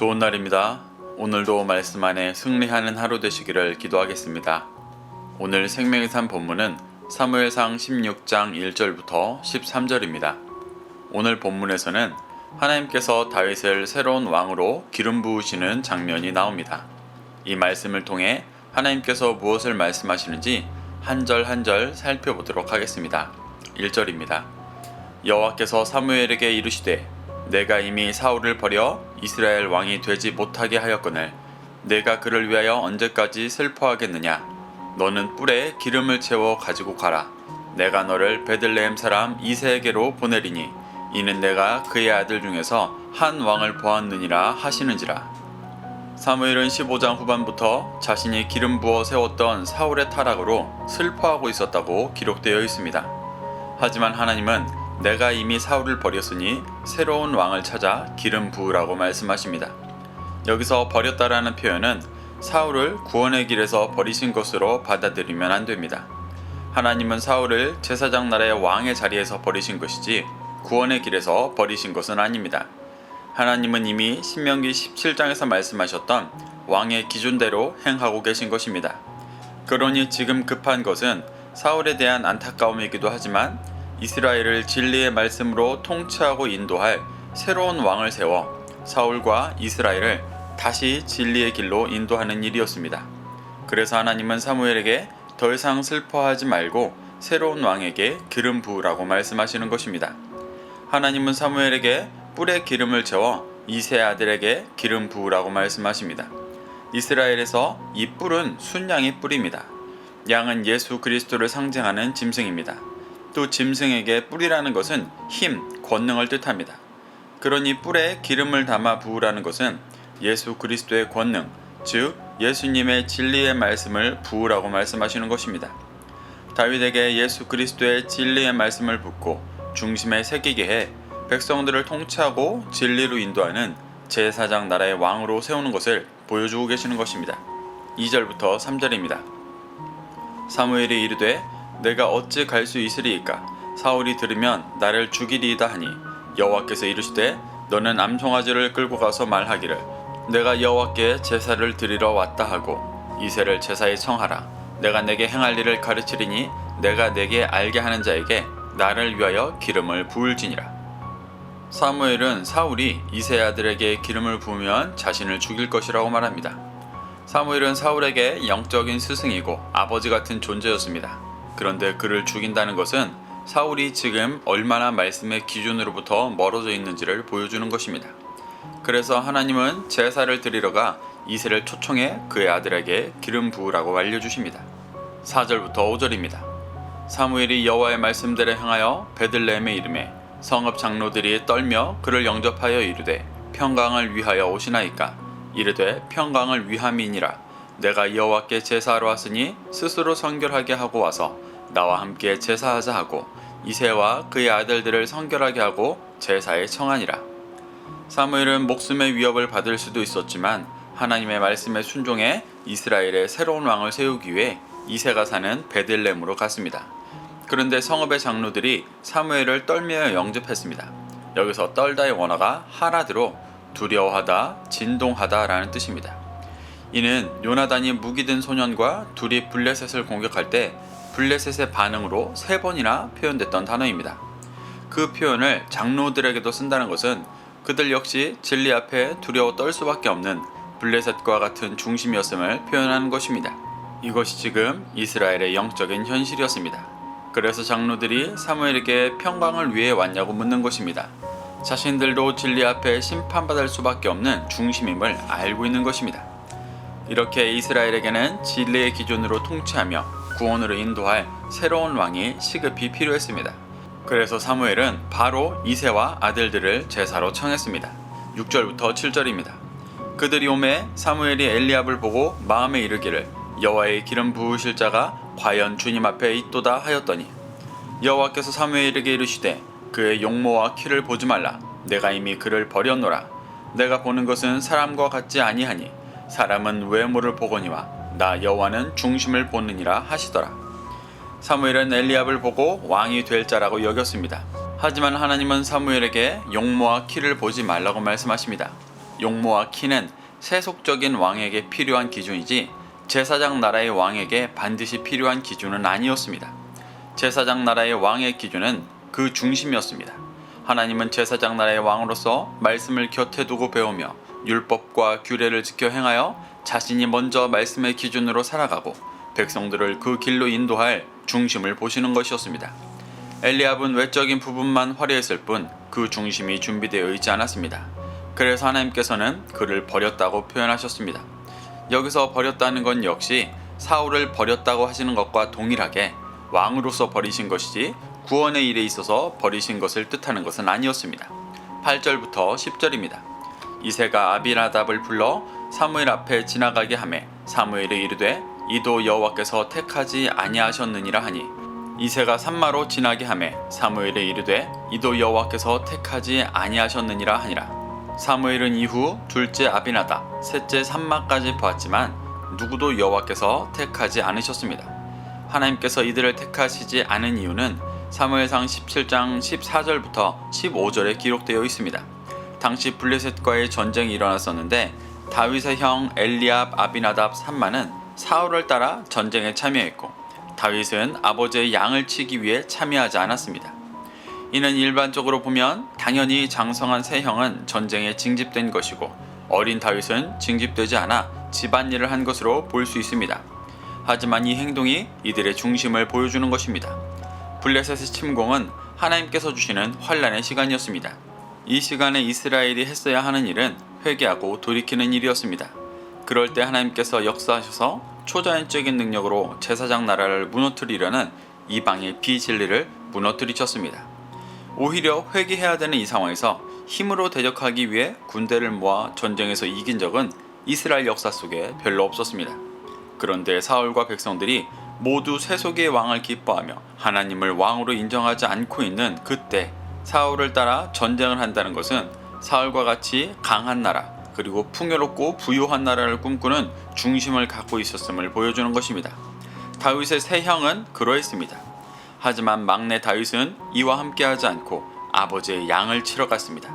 좋은 날입니다. 오늘도 말씀 안에 승리하는 하루 되시기를 기도하겠습니다. 오늘 생명의 산 본문은 사무엘상 16장 1절부터 13절입니다. 오늘 본문에서는 하나님께서 다윗을 새로운 왕으로 기름 부으시는 장면이 나옵니다. 이 말씀을 통해 하나님께서 무엇을 말씀하시는지 한 절 한 절 살펴보도록 하겠습니다. 1절입니다. 여호와께서 사무엘에게 이르시되 내가 이미 사울을 버려 이스라엘 왕이 되지 못하게 하였거늘 내가 그를 위하여 언제까지 슬퍼하겠느냐? 너는 뿔에 기름을 채워 가지고 가라. 내가 너를 베들레헴 사람 이세에게로 보내리니 이는 내가 그의 아들 중에서 한 왕을 보았느니라 하시는지라. 사무엘은 15장 후반부터 자신이 기름 부어 세웠던 사울의 타락으로 슬퍼하고 있었다고 기록되어 있습니다. 하지만 하나님은 내가 이미 사울을 버렸으니 새로운 왕을 찾아 기름 부으라고 말씀하십니다. 여기서 버렸다라는 표현은 사울을 구원의 길에서 버리신 것으로 받아들이면 안 됩니다. 하나님은 사울을 제사장 나라의 왕의 자리에서 버리신 것이지 구원의 길에서 버리신 것은 아닙니다. 하나님은 이미 신명기 17장에서 말씀하셨던 왕의 기준대로 행하고 계신 것입니다. 그러니 지금 급한 것은 사울에 대한 안타까움이기도 하지만 이스라엘을 진리의 말씀으로 통치하고 인도할 새로운 왕을 세워 사울과 이스라엘을 다시 진리의 길로 인도하는 일이었습니다. 그래서 하나님은 사무엘에게 더 이상 슬퍼하지 말고 새로운 왕에게 기름 부으라고 말씀하시는 것입니다. 하나님은 사무엘에게 뿔에 기름을 채워 이세 아들에게 기름 부으라고 말씀하십니다. 이스라엘에서 이 뿔은 순양의 뿔입니다. 양은 예수 그리스도를 상징하는 짐승입니다. 또 짐승에게 뿔이라는 것은 힘, 권능을 뜻합니다. 그러니 뿔에 기름을 담아 부으라는 것은 예수 그리스도의 권능, 즉 예수님의 진리의 말씀을 부으라고 말씀하시는 것입니다. 다윗에게 예수 그리스도의 진리의 말씀을 붓고 중심에 새기게 해 백성들을 통치하고 진리로 인도하는 제사장 나라의 왕으로 세우는 것을 보여주고 계시는 것입니다. 2절부터 3절입니다. 사무엘이 이르되 내가 어찌 갈 수 있으리이까 사울이 들으면 나를 죽이리이다 하니 여호와께서 이르시되 너는 암송아지를 끌고 가서 말하기를 내가 여호와께 제사를 드리러 왔다 하고 이새를 제사에 청하라 내가 내게 행할 일을 가르치리니 내가 내게 알게 하는 자에게 나를 위하여 기름을 부을지니라 사무엘은 사울이 이세 아들에게 기름을 부으면 자신을 죽일 것이라고 말합니다. 사무엘은 사울에게 영적인 스승이고 아버지 같은 존재였습니다. 그런데 그를 죽인다는 것은 사울이 지금 얼마나 말씀의 기준으로부터 멀어져 있는지를 보여주는 것입니다. 그래서 하나님은 제사를 드리러 가 이세를 초청해 그의 아들에게 기름 부으라고 알려주십니다. 4절부터 5절입니다. 사무엘이 여호와의 말씀대로 행하여 베들레헴에 이름에 성읍 장로들이 떨며 그를 영접하여 이르되 평강을 위하여 오시나이까 이르되 평강을 위함이니라 내가 여호와께 제사하러 왔으니 스스로 성결하게 하고 와서 나와 함께 제사하자 하고 이세와 그의 아들들을 성결하게 하고 제사에 청하니라 사무엘은 목숨의 위협을 받을 수도 있었지만 하나님의 말씀에 순종해 이스라엘의 새로운 왕을 세우기 위해 이세가 사는 베들렘으로 갔습니다. 그런데 성읍의 장로들이 사무엘을 떨며 영접했습니다. 여기서 떨다의 원어가 하라드로 두려워하다, 진동하다라는 뜻입니다. 이는 요나단이 무기든 소년과 둘이 블레셋을 공격할 때 블레셋의 반응으로 세 번이나 표현됐던 단어입니다. 그 표현을 장로들에게도 쓴다는 것은 그들 역시 진리 앞에 두려워 떨 수밖에 없는 블레셋과 같은 중심이었음을 표현하는 것입니다. 이것이 지금 이스라엘의 영적인 현실이었습니다. 그래서 장로들이 사무엘에게 평강을 위해 왔냐고 묻는 것입니다. 자신들도 진리 앞에 심판받을 수밖에 없는 중심임을 알고 있는 것입니다. 이렇게 이스라엘에게는 진리의 기준으로 통치하며 구원으로 인도할 새로운 왕이 시급히 필요했습니다. 그래서 사무엘은 바로 이세와 아들들을 제사로 청했습니다. 6절부터 7절입니다. 그들이 오매 사무엘이 엘리압을 보고 마음에 이르기를 여호와의 기름 부으실 자가 과연 주님 앞에 있도다 하였더니 여호와께서 사무엘에게 이르시되 그의 용모와 키를 보지 말라 내가 이미 그를 버렸노라 내가 보는 것은 사람과 같지 아니하니 사람은 외모를 보거니와 나 여호와는 중심을 보느니라 하시더라 사무엘은 엘리압을 보고 왕이 될 자라고 여겼습니다. 하지만 하나님은 사무엘에게 용모와 키를 보지 말라고 말씀하십니다. 용모와 키는 세속적인 왕에게 필요한 기준이지 제사장 나라의 왕에게 반드시 필요한 기준은 아니었습니다. 제사장 나라의 왕의 기준은 그 중심이었습니다. 하나님은 제사장 나라의 왕으로서 말씀을 곁에 두고 배우며 율법과 규례를 지켜 행하여 자신이 먼저 말씀의 기준으로 살아가고 백성들을 그 길로 인도할 중심을 보시는 것이었습니다. 엘리압은 외적인 부분만 화려했을 뿐 그 중심이 준비되어 있지 않았습니다. 그래서 하나님께서는 그를 버렸다고 표현하셨습니다. 여기서 버렸다는 건 역시 사울을 버렸다고 하시는 것과 동일하게 왕으로서 버리신 것이지 구원의 일에 있어서 버리신 것을 뜻하는 것은 아니었습니다. 8절부터 10절입니다. 이세가 아비나답을 불러 사무엘 앞에 지나가게 하매 사무엘이 이르되 이도 여호와께서 택하지 아니하셨느니라 하니 이세가 산마로 지나게 하매 사무엘이 이르되 이도 여호와께서 택하지 아니하셨느니라 하니라 사무엘은 이후 둘째 아비나다 셋째 산마까지 보았지만 누구도 여호와께서 택하지 않으셨습니다. 하나님께서 이들을 택하시지 않은 이유는 사무엘상 17장 14절부터 15절에 기록되어 있습니다. 당시 블레셋과의 전쟁이 일어났었는데 다윗의 형 엘리압 아비나답 산마는 사울을 따라 전쟁에 참여했고 다윗은 아버지의 양을 치기 위해 참여하지 않았습니다. 이는 일반적으로 보면 당연히 장성한 세 형은 전쟁에 징집된 것이고 어린 다윗은 징집되지 않아 집안일을 한 것으로 볼 수 있습니다. 하지만 이 행동이 이들의 중심을 보여주는 것입니다. 블레셋의 침공은 하나님께서 주시는 환란의 시간이었습니다. 이 시간에 이스라엘이 했어야 하는 일은 회개하고 돌이키는 일이었습니다. 그럴 때 하나님께서 역사하셔서 초자연적인 능력으로 제사장 나라를 무너뜨리려는 이방의 비진리를 무너뜨리셨습니다. 오히려 회개해야 되는 이 상황에서 힘으로 대적하기 위해 군대를 모아 전쟁에서 이긴 적은 이스라엘 역사 속에 별로 없었습니다. 그런데 사울과 백성들이 모두 세속의 왕을 기뻐하며 하나님을 왕으로 인정하지 않고 있는 그때 사울을 따라 전쟁을 한다는 것은 사울과 같이 강한 나라 그리고 풍요롭고 부유한 나라를 꿈꾸는 중심을 갖고 있었음을 보여주는 것입니다. 다윗의 세 형은 그러했습니다. 하지만 막내 다윗은 이와 함께하지 않고 아버지의 양을 치러 갔습니다.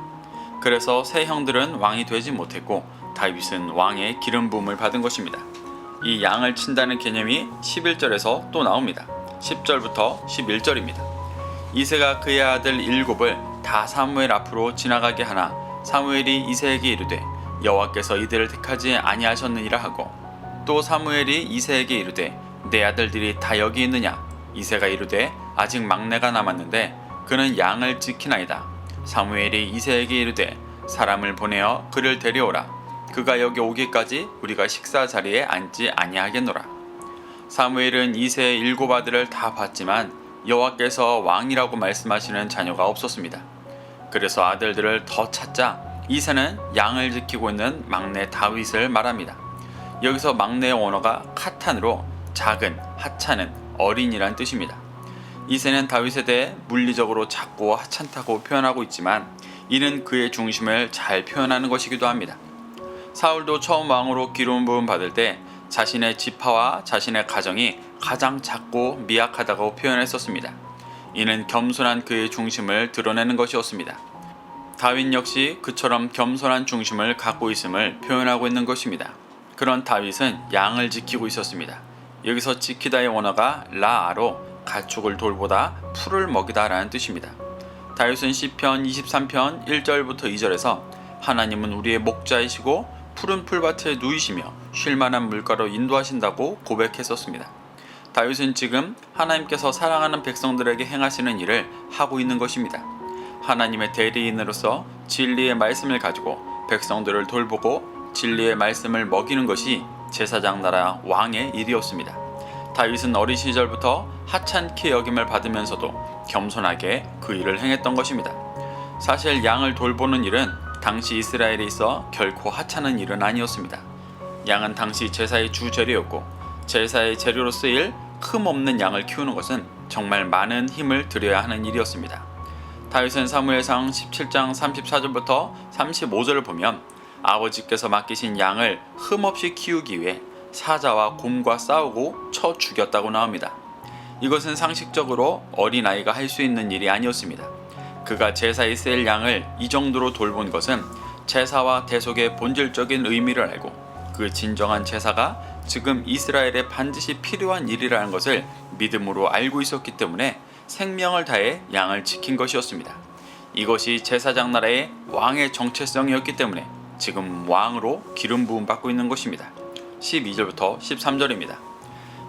그래서 세 형들은 왕이 되지 못했고 다윗은 왕의 기름 부음을 받은 것입니다. 이 양을 친다는 개념이 11절에서 또 나옵니다. 10절부터 11절입니다. 이세가 그의 아들 일곱을 다 사무엘 앞으로 지나가게 하나 사무엘이 이세에게 이르되 여호와께서 이들을 택하지 아니하셨느니라 하고 또 사무엘이 이세에게 이르되 내 아들들이 다 여기 있느냐? 이세가 이르되 아직 막내가 남았는데 그는 양을 지키나이다. 사무엘이 이세에게 이르되 사람을 보내어 그를 데려오라. 그가 여기 오기까지 우리가 식사 자리에 앉지 아니하겠노라. 사무엘은 이세의 일곱 아들을 다 봤지만 여호와께서 왕이라고 말씀하시는 자녀가 없었습니다. 그래서 아들들을 더 찾자 이세는 양을 지키고 있는 막내 다윗을 말합니다. 여기서 막내의 원어가 카탄으로 작은, 하찮은, 어린이란 뜻입니다. 이세는 다윗에 대해 물리적으로 작고 하찮다고 표현하고 있지만 이는 그의 중심을 잘 표현하는 것이기도 합니다. 사울도 처음 왕으로 기름 부음 받을 때 자신의 지파와 자신의 가정이 가장 작고 미약하다고 표현했었습니다. 이는 겸손한 그의 중심을 드러내는 것이었습니다. 다윗 역시 그처럼 겸손한 중심을 갖고 있음을 표현하고 있는 것입니다. 그런 다윗은 양을 지키고 있었습니다. 여기서 지키다의 원어가 라아로 가축을 돌보다 풀을 먹이다라는 뜻입니다. 다윗은 시편 23편 1절부터 2절에서 하나님은 우리의 목자이시고 푸른 풀밭에 누이시며 쉴만한 물가로 인도하신다고 고백했었습니다. 다윗은 지금 하나님께서 사랑하는 백성들에게 행하시는 일을 하고 있는 것입니다. 하나님의 대리인으로서 진리의 말씀을 가지고 백성들을 돌보고 진리의 말씀을 먹이는 것이 제사장 나라 왕의 일이었습니다. 다윗은 어린 시절부터 하찮게 여김을 받으면서도 겸손하게 그 일을 행했던 것입니다. 사실 양을 돌보는 일은 당시 이스라엘에 있어 결코 하찮은 일은 아니었습니다. 양은 당시 제사의 주 재료였고 제사의 재료로 쓰일 흠 없는 양을 키우는 것은 정말 많은 힘을 들여야 하는 일이었습니다. 다윗은 사무엘상 17장 34절부터 35절을 보면 아버지께서 맡기신 양을 흠 없이 키우기 위해 사자와 곰과 싸우고 쳐 죽였다고 나옵니다. 이것은 상식적으로 어린아이가 할 수 있는 일이 아니었습니다. 그가 제사에 쓰일 양을 이 정도로 돌본 것은 제사와 대속의 본질적인 의미를 알고 그 진정한 제사가 지금 이스라엘에 반드시 필요한 일이라는 것을 믿음으로 알고 있었기 때문에 생명을 다해 양을 지킨 것이었습니다. 이것이 제사장 나라의 왕의 정체성이었기 때문에 지금 왕으로 기름 부음 받고 있는 것입니다. 12절부터 13절입니다.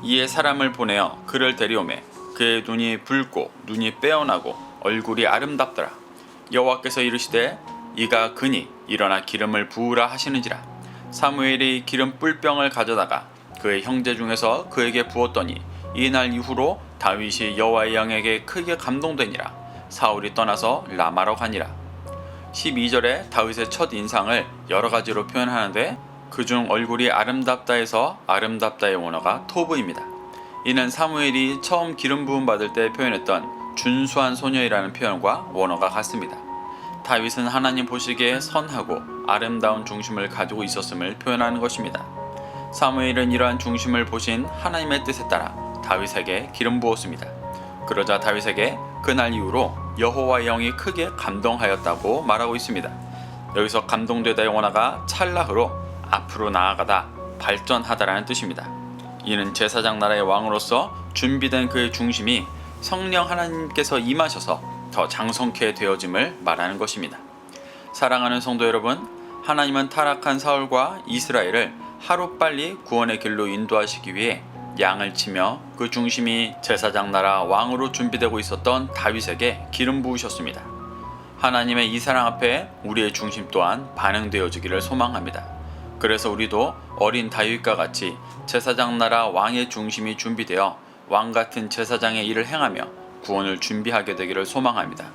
이에 사람을 보내어 그를 데려오매 그의 눈이 붉고 눈이 빼어나고 얼굴이 아름답더라. 여호와께서 이르시되 이가 그니 일어나 기름을 부으라 하시는지라. 사무엘이 기름 뿔병을 가져다가 그의 형제 중에서 그에게 부었더니 이날 이후로 다윗이 여호와의 영에게 크게 감동되니라. 사울이 떠나서 라마로 가니라. 12절에 다윗의 첫 인상을 여러 가지로 표현하는데 그중 얼굴이 아름답다에서 아름답다의 원어가 토브입니다. 이는 사무엘이 처음 기름 부음 받을 때 표현했던 준수한 소녀이라는 표현과 원어가 같습니다. 다윗은 하나님 보시기에 선하고 아름다운 중심을 가지고 있었음을 표현하는 것입니다. 사무엘은 이러한 중심을 보신 하나님의 뜻에 따라 다윗에게 기름 부었습니다. 그러자 다윗에게 그날 이후로 여호와의 영이 크게 감동하였다고 말하고 있습니다. 여기서 감동되다의 원어가 찰나흐로 앞으로 나아가다, 발전하다라는 뜻입니다. 이는 제사장 나라의 왕으로서 준비된 그의 중심이 성령 하나님께서 임하셔서 더 장성케 되어짐을 말하는 것입니다. 사랑하는 성도 여러분, 하나님은 타락한 사울과 이스라엘을 하루빨리 구원의 길로 인도하시기 위해 양을 치며 그 중심이 제사장 나라 왕으로 준비되고 있었던 다윗에게 기름 부으셨습니다. 하나님의 이 사랑 앞에 우리의 중심 또한 반응되어지기를 소망합니다. 그래서 우리도 어린 다윗과 같이 제사장 나라 왕의 중심이 준비되어 왕 같은 제사장의 일을 행하며 구원을 준비하게 되기를 소망합니다.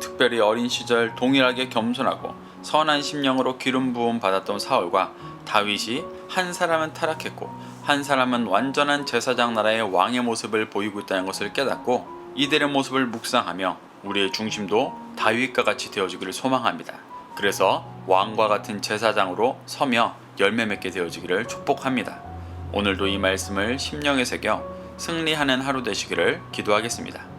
특별히 어린 시절 동일하게 겸손하고 선한 심령으로 기름 부음 받았던 사울과 다윗이 한 사람은 타락했고 한 사람은 완전한 제사장 나라의 왕의 모습을 보이고 있다는 것을 깨닫고 이들의 모습을 묵상하며 우리의 중심도 다윗과 같이 되어지기를 소망합니다. 그래서 왕과 같은 제사장으로 서며 열매 맺게 되어지기를 축복합니다. 오늘도 이 말씀을 심령에 새겨 승리하는 하루 되시기를 기도하겠습니다.